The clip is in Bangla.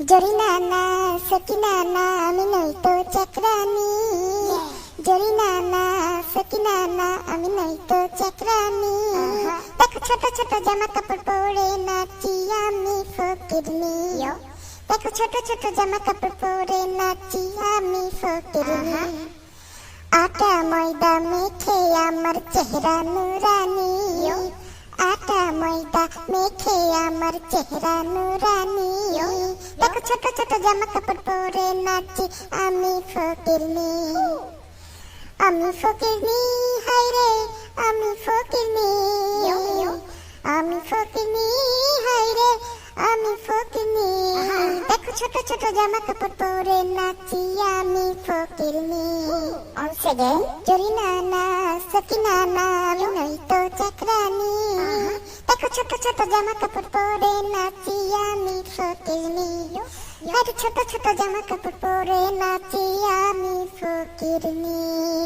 জরিনা না সকিনা না আমি নই তো চাকরানি জরিনা না সকিনা না আমি নই তো চাকরানি দেখো ছোট ছোট জামা কাপড় পরে নাচি আমি ফকিরনি দেখো ছোট ছোট জামা কাপড় পরে নাচি আমি ফকিরনি আটা ময়দা মেখে আমার চেহারা নুরানি ময়দা মেখে আমার চেহারা নুরানি দেখো ছোট ছোট জামা কাপড় পরে নাচি আমি ফকিরনি। আমি ফকিরনি হাই রে আমি ফকিরনি। আমি ফকিরনি হাই রে আমি ফকিরনি। দেখো ছোট ছোট জামা কাপড় পরে নাচি আমি ফকিরনি। জরিনা না সকিনা না আমি নই তো চাকরানি ছোট ছোট জামা কাপড় পরে নাচি আমি ফকিরনি আর ছোট ছোট জামা কাপড় পরে নাচি আমি ফকিরনি